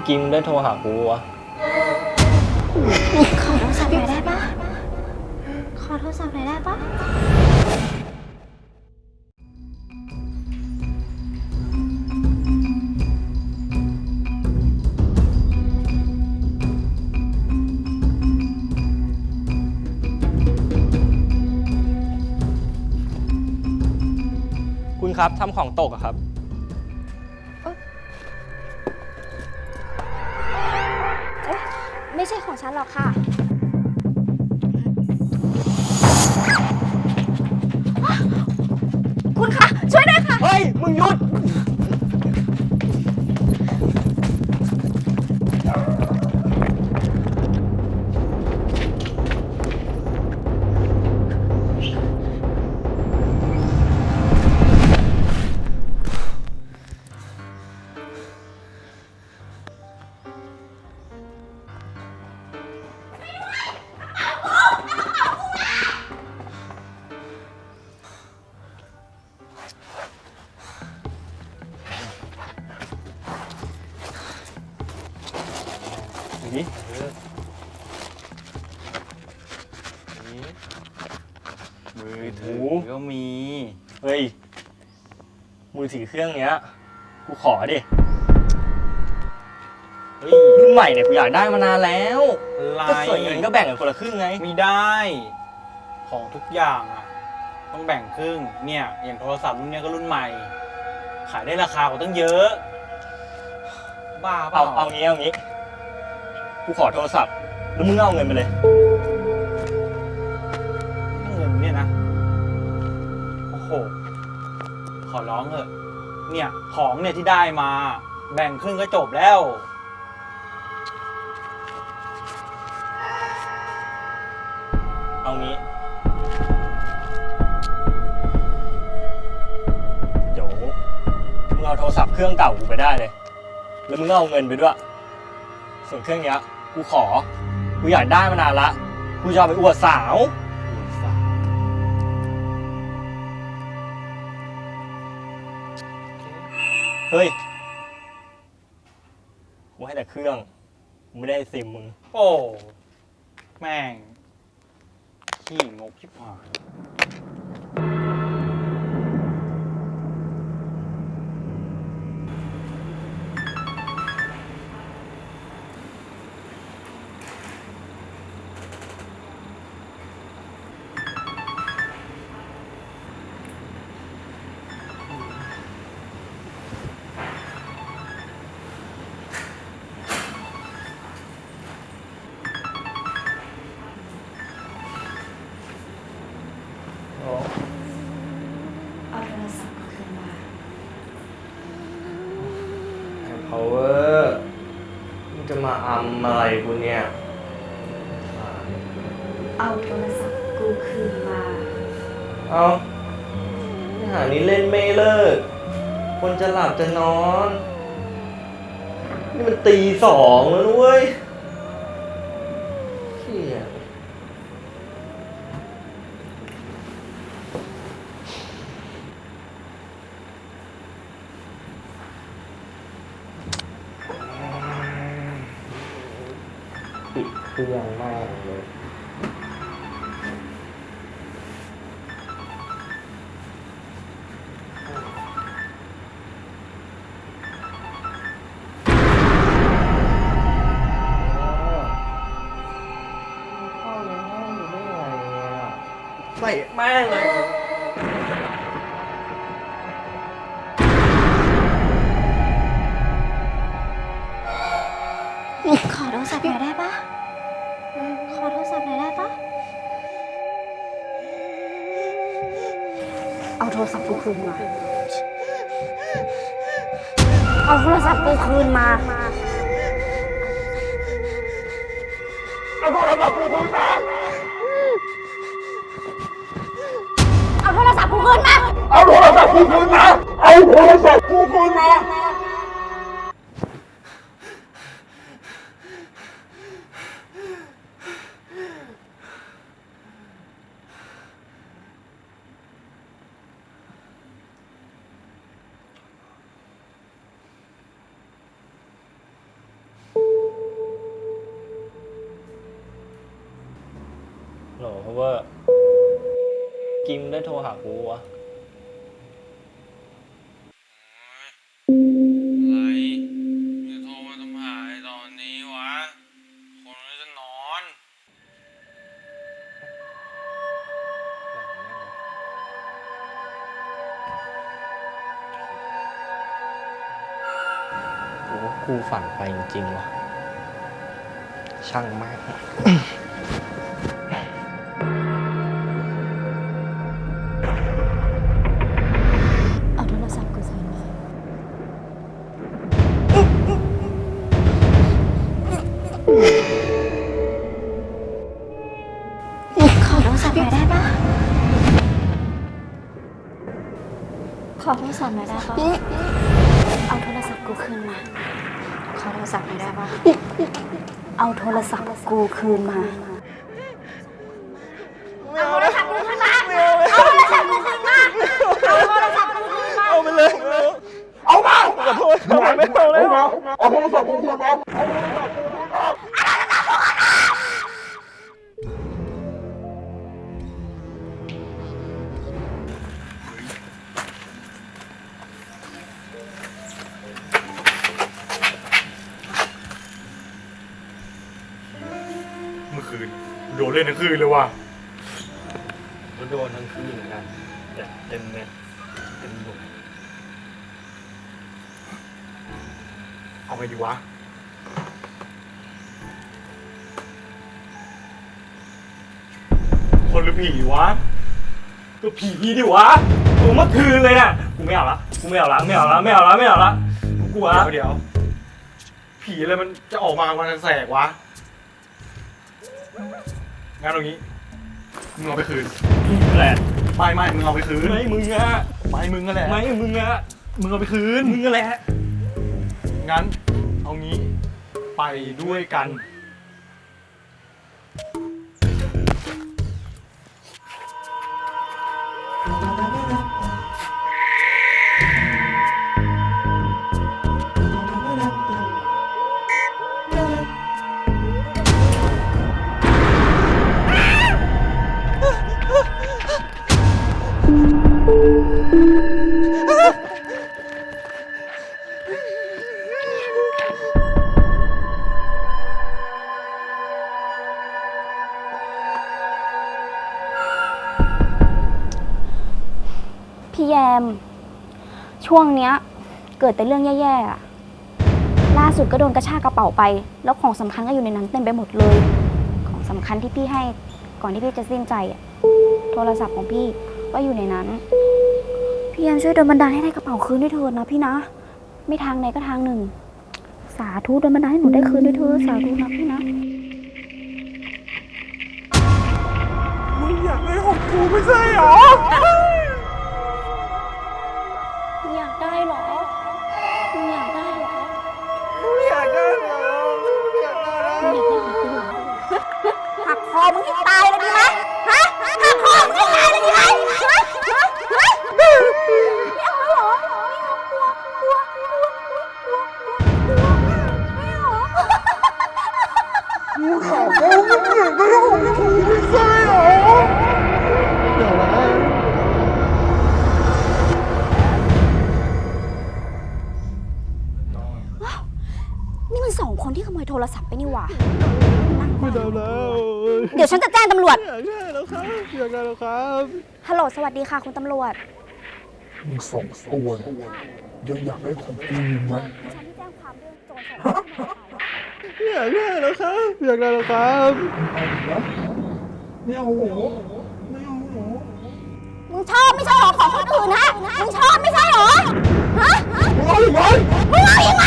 มื่อกี้มึงได้โทรหากูวะ ขอโทรศัพท์หน่อยได้ปะขอโทรศัพท์หน่อยได้ปะคุณครับทำของตกอะครับ ฉันหรอกค่ะ นี่มือถือก็มี เฮ้ย มือถือเครื่องเนี้ย กูขอดิ เฮ้ยรุ่นใหม่เนี่ยกูอยากได้มานานแล้วอะไรก็ส่วนเงินก็แบ่งกันคนละครึ่งไงไม่ได้ ของทุกอย่างอะ ต้องแบ่งครึ่ง เนี่ย อย่างโทรศัพท์รุ่นเนี้ยก็รุ่นใหม่ ขายได้ราคากว่าตั้งเยอะ บ้าเปเอาล่าเอางี้เอางี้ กูขอโทรศัพท์ แล้วมึงเอาเงินไปเลย เงินเนี่ยนะ โอ้โห ขอร้องเถอะ เนี่ย ของเนี่ยที่ได้มา แบ่งครึ่งก็จบแล้ว เอางี้ เดี๋ยวมึงเอาโทรศัพท์เครื่องเก่ากูไปได้เลย แล้วมึงก็เอาเงินไปด้วย ส่วนเครื่องเนี้ย กูขอ กูอยากได้มานานละ กูจะเอาไปอวดสาว เฮ้ย กูให้แต่เครื่องกูไม่ได้ซิมมึง โอ้ แม่ง ขี้งกชิบหาย มึงจะมาอำอะไรกูเนี่ย เอาโทรศัพท์กูคืนมา เอานี่หานี้เล่นไม่เลิก คนจะหลับจะนอน นี่มันตีสองแล้วนุ้ยเรื่องม่งเลยเข้าในห้องอยู่ได้ไงอะใส่แม่งเลยขอโทรศัพท์หน่อยได้ปะ เอาโทรศัพท์กูคืนมา เอาโทรศัพท์กูคืนมา เอาโทรศัพท์กูคืนมา เอาโทรศัพท์กูคืนมา เอาโทรศัพท์กูคืนมา โหลเพราะว่ากิมได้โทรหากูวะ อะไรจะโทรมาทำหายตอนนี้วะ คนก็จะนอน กูว่ากูฝันไปจริงๆว่ะ ช่างแม่งเขอโทรศัพท์หน่อยได้ปะเอาโทรศัพท์กูคืนมา ขอโทรศัพท์หน่อยได้ปะเอาโทรศัพท์กูคืนมา เอาโทรศัพท์กูคืนมา เอาโทรศัพท์กูคืนมา เอาโทรศัพท์กูคืนมา เอาไปเลย เอามาขอโทษทำไมไม่เอาเลยเอามาเอาโทรศัพท์ผมคืนมา เล่นทั้งคืนเลยว่ะก็โดนทั้งคืนเหมือนกันแต่เต็มเน็ตเต็มบุกเอาไงดีวะคนหรือผีวะก็ผีดิวะกูเมื่อคืนเลยน่ะกูไม่เอาละกูไม่เอาละไม่เอาละไม่เอาละไม่เอาละกูกลัวละเดี๋ยวเดี๋ยวผีอะไรมันจะออกมาวันแสกวะ งั้นเอางี้มึงเอาไปคืนแหละไม่ไม่มึงเอาไปคืนไม่มึงอะไม่มึงนั่นแหละไม่มึงอะมึงเอาไปคืนมึงอะแหละงั้นเอางี้ไปด้วยกัน พี่แยม ช่วงเนี้ย เกิดแต่เรื่องแย่ๆอะล่าสุดก็โดนกระชากกระเป๋าไป แล้วของสำคัญก็อยู่ในนั้นเต็มไปหมดเลย ของสำคัญที่พี่ให้ก่อนที่พี่จะสิ้นใจอะโทรศัพท์ของพี่ก็อยู่ในนั้น พี่แยมช่วยโดนบันดาลให้ได้กระเป๋าคืนด้วยเถิดนะพี่นะ ไม่ทางไหนก็ทางหนึ่ง สาธุโดนบันดาลให้หนูได้คืนด้วยเถิดสาธุนะพี่นะ มึงอยากได้ของกูไม่ใช่เหรอ กูถามว่ามึงอยากได้ของกูไม่ใช่เหรอเดี๋ยวนะนี่มันสองคนที่ขโมยโทรศัพท์ไปนี่หว่า ไม่ได้แล้วเดี๋ยวฉันจะแจ้งตำรวจ อยากได้แล้วครับอยากได้แล้วครับฮัลโหล สวัสดีค่ะ คุณตำรวจ มึงสองตัวยังอยากได้ของกูอยู่ไหม ฉันแจ้งความเรื่องโจรสลัดที่มาขาย อยากได้แล้วครับอยากได้แล้วครับไม่เอาหรอไม่เอาหรอมึงชอบไม่ใช่หรอของคนอื่นฮะมึงชอบไม่ใช่หรอฮะมึงเอาอีกไหมมึงเอาอีกไหม